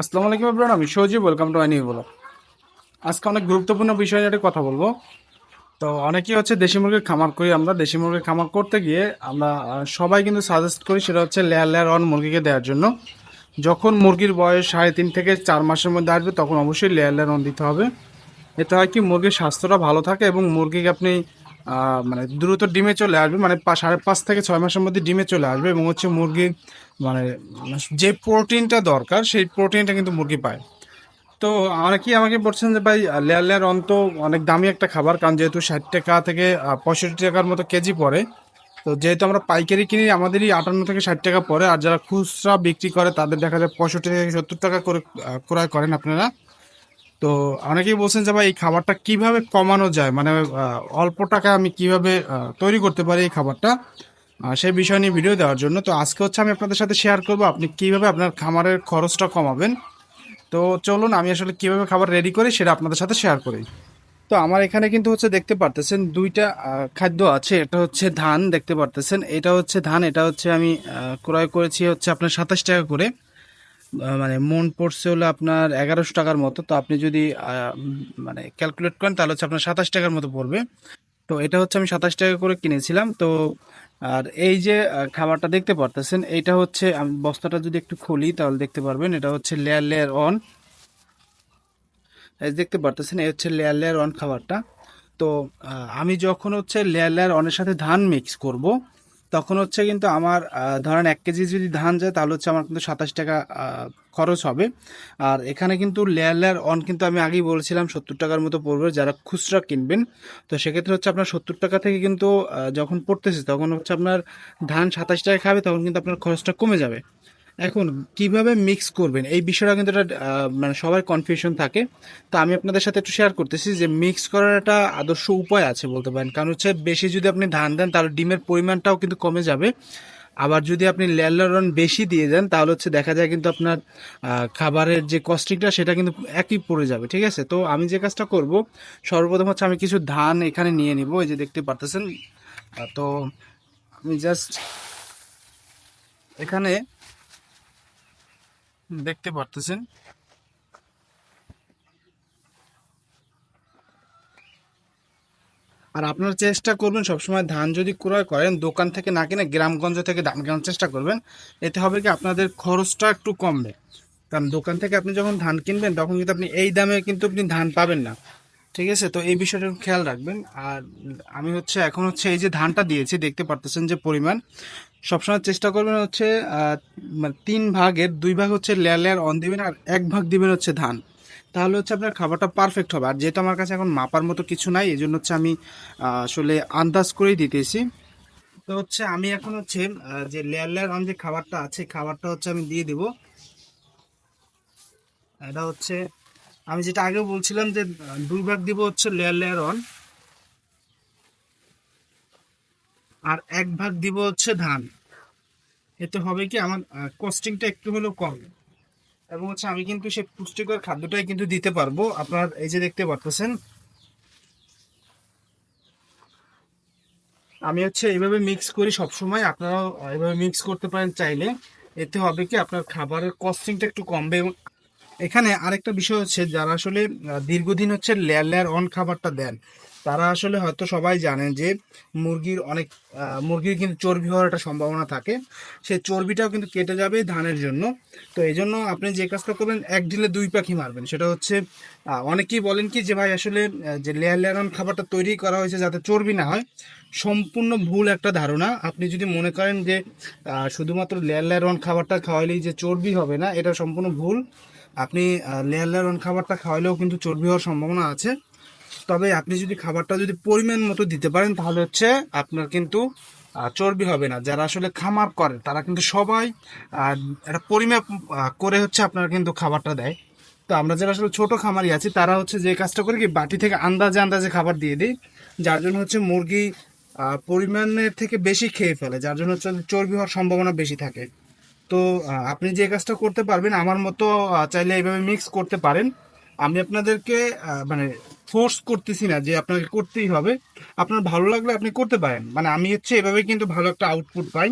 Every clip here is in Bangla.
আসসালামু আলাইকুম আপনার আমি সৌজি ওয়েলকাম টু আইনি বলো আজকে অনেক গুরুত্বপূর্ণ বিষয় নিয়ে কথা বলব। তো অনেকেই হচ্ছে দেশি মুরগির খামার করি। আমরা দেশি মুরগির খামার করতে গিয়ে আমরা সবাই কিন্তু সাজেস্ট করি সেটা হচ্ছে লেয়ার লেয়ার অন মুরগিকে দেওয়ার জন্য। যখন মুরগির বয়স সাড়ে তিন থেকে চার মাসের মধ্যে আসবে, তখন অবশ্যই লেয়ার লেয়ার অন দিতে হবে। এতে হয় কি, মুরগির স্বাস্থ্যটা ভালো থাকে এবং মুরগিকে আপনি মানে দ্রুত ডিমে চলে আসবে মানে সাড়ে পাঁচ থেকে ছয় মাসের মধ্যে ডিমে চলে আসবে এবং হচ্ছে মুরগির মানে যে প্রোটিনটা দরকার, সেই প্রোটিনটা কিন্তু মুরগি পায়। তো অনেকেই আমাকে বলছেন যে, ভাই, লেয়ার লেয়ার অন্ত অনেক দামি একটা খাবার, কারণ যেহেতু ষাট টাকা থেকে পঁয়ষট্টি টাকার মতো কেজি পড়ে, তো যেহেতু আমরা পাইকারি কিনি, আমাদেরই আটান্ন থেকে ষাট টাকা পড়ে, আর যারা খুচরা বিক্রি করে, তাদের দেখা যায় পঁয়ষট্টি থেকে সত্তর টাকা করে ক্রয় করেন আপনারা। তো অনেকেই বলছেন যে ভাই, এই খাবারটা কীভাবে কমানো যায়? মানে অল্প টাকা আমি কীভাবে তৈরি করতে পারি এই খাবারটা? সেই বিষয় নিয়ে ভিডিও দেওয়ার জন্য। তো আজকে হচ্ছে আমি আপনাদের সাথে শেয়ার করব আপনি কীভাবে আপনার খামারের খরচটা কমাবেন। তো চলুন, আমি আসলে কীভাবে খাবার রেডি করি সেটা আপনাদের সাথে শেয়ার করি। তো আমার এখানে কিন্তু হচ্ছে দেখতে পারতেছেন দুইটা খাদ্য আছে। এটা হচ্ছে ধান, দেখতে পারতেছেন। এটা হচ্ছে ধান, এটা হচ্ছে আমি ক্রয় করেছি হচ্ছে আপনার সাতাশ টাকা করে। মানে মন পড়ছে হলো আপনার এগারোশো টাকার মতো। তো আপনি যদি মানে ক্যালকুলেট করেন তাহলে হচ্ছে আপনার সাতাশ টাকার মতো পড়বে। তো এটা হচ্ছে আমি সাতাশ টাকা করে কিনেছিলাম। তো আর এই যে খাবারটা দেখতে পারতেছেন, এটা হচ্ছে আমি বস্তাটা যদি একটু খুলি তাহলে দেখতে পারবেন, এটা হচ্ছে লেয়ার লেয়ার অন দেখতে পারতেছেন, এই হচ্ছে লেয়ার লেয়ার অন খাবারটা। তো আমি যখন হচ্ছে লেয়ার লেয়ার অনের সাথে ধান মিক্স করব তখন হচ্ছে কিন্তু আমার ধরেন এক কেজি যদি ধান যায়, তাহলে হচ্ছে আমার কিন্তু সাতাশ টাকা খরচ হবে। আর এখানে কিন্তু লেয়ার লেয়ার অন কিন্তু আমি আগেই বলছিলাম, সত্তর টাকার মতো পড়বে যারা খুচরা কিনবেন। তো সেক্ষেত্রে হচ্ছে আপনার সত্তর টাকা থেকে কিন্তু যখন পড়তেছে, তখন হচ্ছে আপনার ধান সাতাশ টাকা খাবে, তখন কিন্তু আপনার খরচটা কমে যাবে। এখন কীভাবে মিক্স করবেন? এই বিষয়টা কিন্তু একটা মানে সবার কনফিউশন থাকে। তো আমি আপনাদের সাথে একটু শেয়ার করতেছি যে মিক্স করার একটা আদর্শ উপায় আছে বলতে পারেন। কারণ হচ্ছে বেশি যদি আপনি ধান দেন, তাহলে ডিমের পরিমাণটাও কিন্তু কমে যাবে। আবার যদি আপনি লেয়ারন বেশি দিয়ে দেন, তাহলে হচ্ছে দেখা যায় কিন্তু আপনার খাবারের যে কস্টিংটা সেটা কিন্তু একই পড়ে যাবে, ঠিক আছে? তো আমি যে কাজটা করব, সর্বপ্রথম হচ্ছে আমি কিছু ধান এখানে নিয়ে নিব, এই যে দেখতে পারতেছেন। তো আমি জাস্ট এখানে দেখতে পারতেছেন। আর আপনারা চেষ্টা করবেন সবসময় ধান যদি ক্রয় করেন, দোকান থেকে না কিনে গ্রামগঞ্জ থেকে ধান কেনার চেষ্টা করবেন। এতে হবে কি আপনাদের খরচটা একটু কমবে। কারণ দোকান থেকে আপনি যখন ধান কিনবেন, তখন কিন্তু আপনি এই দামে কিন্তু আপনি ধান পাবেন না। ঠিক আছে? তো এই বিষয়টা খেয়াল রাখবেন। আর আমি হচ্ছে, এখন হচ্ছে এই যে ধানটা দিয়েছি, দেখতে পারতেছেন যে পরিমাণ। সবসময় চেষ্টা করবেন হচ্ছে মানে তিন ভাগের, দুই ভাগ হচ্ছে লেয়ার লেয়ার অন দিবেন আর এক ভাগ দিবেন হচ্ছে ধান। তাহলে হচ্ছে আপনার খাবারটা পারফেক্ট হবে। আর যেহেতু আমার কাছে এখন মাপার মতো কিছু নাই, এই জন্য হচ্ছে আমি আসলে আন্দাজ করেই দিতেছি। তো হচ্ছে আমি এখন হচ্ছে যে লেয়ার লেয়ার অন যে খাবারটা আছে খাবারটা হচ্ছে আমি দিয়ে দিব। এটা হচ্ছে, আমি যেটা আগেও বলছিলাম যে, দুই ভাগ দিব হচ্ছে লেয়ার লেয়ার অন আর এক ভাগ দিব হচ্ছে ধান। এতে হবে কি আমার কস্টিংটা একটু হলেও কম। এবং হচ্ছে আমি কিন্তু সেই পুষ্টিকর খাদ্যটাই কিন্তু দিতে পারব। আপনার এই যে দেখতে পারতেছেন, আমি হচ্ছে এইভাবে মিক্স করি সব সময় আপনারাও এইভাবে মিক্স করতে পারেন চাইলে। এতে হবে কি আপনার খাবারের কস্টিংটা একটু কমবে। এবং এখানে আরেকটা বিষয় হচ্ছে, যারা আসলে দীর্ঘদিন হচ্ছে লেয়ার লেয়ার অন খাবারটা দেন তারা আসলে হয়তো সবাই জানেন যে মুরগির অনেক মুরগির কিন্তু চর্বি হওয়ার একটা সম্ভাবনা থাকে। সেই চর্বিটাও কিন্তু কেটে যাবে ধানের জন্য। তো এই জন্য আপনি যে কাজটা করবেন, এক ঢিলে দুই পাখি মারবেন। সেটা হচ্ছে অনেকেই বলেন কি যে ভাই আসলে যে লেয়ার লেয়ার অন খাবারটা তৈরি করা হয়েছে যাতে চর্বি না হয়, সম্পূর্ণ ভুল একটা ধারণা। আপনি যদি মনে করেন যে শুধুমাত্র লেয়ার লেয়ার অন খাবারটা খাওয়াইলেই যে চর্বি হবে না, এটা সম্পূর্ণ ভুল। আপনি লেয়ার লেয়ার অন খাবারটা খাওয়াইলেও কিন্তু চর্বি হওয়ার সম্ভাবনা আছে। তবে আপনি যদি খাবারটা যদি পরিমাণ মতো দিতে পারেন, তাহলে হচ্ছে আপনার কিন্তু চর্বি হবে না। যারা আসলে খামার করে, তারা কিন্তু সবাই একটা পরিমাপ করে হচ্ছে আপনারা কিন্তু খাবারটা দেয়। তো আমরা যারা আসলে ছোটো খামারি আছি, তারা হচ্ছে যে কাজটা করে কি, বাটি থেকে আন্দাজে আন্দাজে খাবার দিয়ে দিই। যার জন্য হচ্ছে মুরগি পরিমাণের থেকে বেশি খেয়ে ফেলে, যার জন্য হচ্ছে চর্বি হওয়ার সম্ভাবনা বেশি থাকে। তো আপনি যে কাজটা করতে পারবেন, আমার মতো চাইলে এইভাবে মিক্স করতে পারেন। আমি আপনাদেরকে মানে ফোর্স করতেছি না যে আপনাকে করতেই হবে। আপনার ভালো লাগলে আপনি করতে পারেন। মানে আমি হচ্ছে এভাবে কিন্তু ভালো একটা আউটপুট পাই।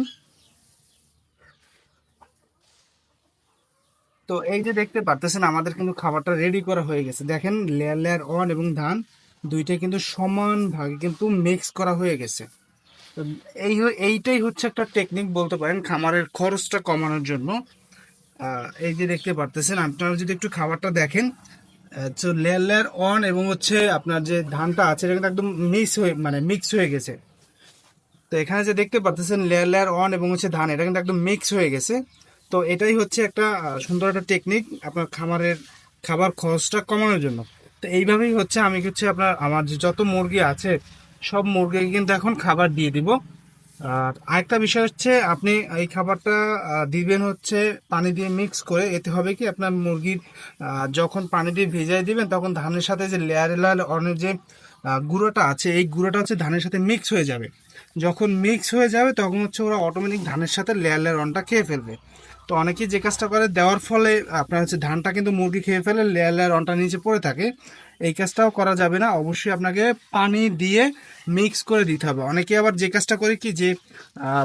তো এই যে দেখতে পারতেছেন, আমাদের কিন্তু খাবারটা রেডি করা হয়ে গেছে। দেখেন লেয়ার লেয়ার অন এবং ধান দুইটাই কিন্তু সমান ভাগে কিন্তু মিক্স করা হয়ে গেছে। এই এইটাই হচ্ছে একটা টেকনিক বলতে পারেন খামারের খরচটা কমানোর জন্য। এই যে দেখতে পারতেছেন, আপনারা যদি একটু খাবারটা দেখেন তো লেয়ার লেয়ার অন এবং হচ্ছে আপনার যে ধানটা আছে, এটা কিন্তু একদম মিক্স হয়ে মানে মিক্স হয়ে গেছে। তো এখানে যে দেখতে পাচ্ছেন লেয়ার লেয়ার অন এবং হচ্ছে ধান, এটা কিন্তু একদম মিক্স হয়ে গেছে। তো এটাই হচ্ছে একটা সুন্দর একটা টেকনিক আপনার খামারের খাবার খরচটা কমানোর জন্য। তো এইভাবেই হচ্ছে আমি হচ্ছে আপনার, আমার যত মুরগি আছে, সব মুরগিকে কিন্তু এখন খাবার দিয়ে দিব। আর আরেকটা বিষয় হচ্ছে, আপনি এই খাবারটা দিবেন হচ্ছে পানি দিয়ে মিক্স করে, এতে হবে কি আপনার মুরগির যখন পানি দিয়ে ভিজাই দিবেন, তখন ধানের সাথে যে লেয়ার লেয়ার অনের যে গুঁড়োটা আছে, এই গুঁড়োটা হচ্ছে ধানের সাথে মিক্স হয়ে যাবে। যখন মিক্স হয়ে যাবে, তখন হচ্ছে ওরা অটোমেটিক ধানের সাথে লেয়ার লেয়ার অনটা খেয়ে ফেলবে। তো অনেকেই যে কাজটা করে, দেওয়ার ফলে আপনার হচ্ছে ধানটা কিন্তু মুরগি খেয়ে ফেলে লেয়ার লেয়ার অনটা নিচে পড়ে থাকে। এই কাজটাও করা যাবে না। অবশ্যই আপনাকে পানি দিয়ে মিক্স করে দিতে হবে। অনেকে আবার যে কাজটা করে কি যে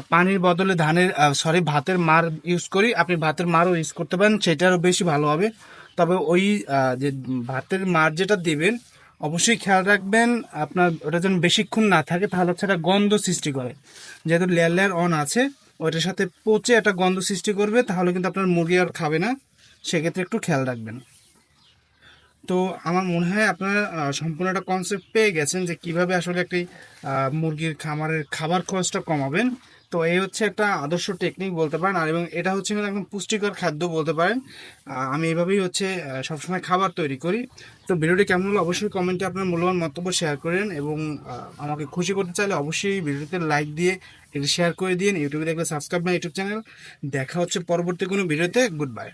পানির বদলে ধানের সরি ভাতের মার ইউজ করি। আপনি ভাতের মারও ইউজ করতে পারেন, সেটারও বেশি ভালো হবে। তবে ওই যে ভাতের মার যেটা দেবেন, অবশ্যই খেয়াল রাখবেন, আপনার ওটা যেন বেশিক্ষণ না থাকে, তাহলে হচ্ছে একটা গন্ধ সৃষ্টি করে। যেহেতু লেয়ার লেয়ার অন আছে, ওইটার সাথে পচে একটা গন্ধ সৃষ্টি করবে, তাহলে কিন্তু আপনার মুরগি আর খাবে না। সেক্ষেত্রে একটু খেয়াল রাখবেন। তো আমার মনে হয় আপনারা সম্পূর্ণ একটা কনসেপ্ট পেয়ে গেছেন যে কীভাবে আসলে একটি মুরগির খামারের খাবার খরচটা কমাবেন। তো এই হচ্ছে একটা আদর্শ টেকনিক বলতে পারেন। আর এবং এটা হচ্ছে একদম পুষ্টিকর খাদ্য বলতে পারেন। আমি এভাবেই হচ্ছে সবসময় খাবার তৈরি করি। তো ভিডিওটি কেমন হলো অবশ্যই কমেন্টে আপনার মূল্যবান মন্তব্য শেয়ার করেন এবং আমাকে খুশি করতে চাইলে অবশ্যই ভিডিওতে লাইক দিয়ে এটি শেয়ার করে দিন। ইউটিউবে দেখলে সাবস্ক্রাইব মাই ইউটিউব চ্যানেল দেখা হচ্ছে পরবর্তী কোনো ভিডিওতে। Good bye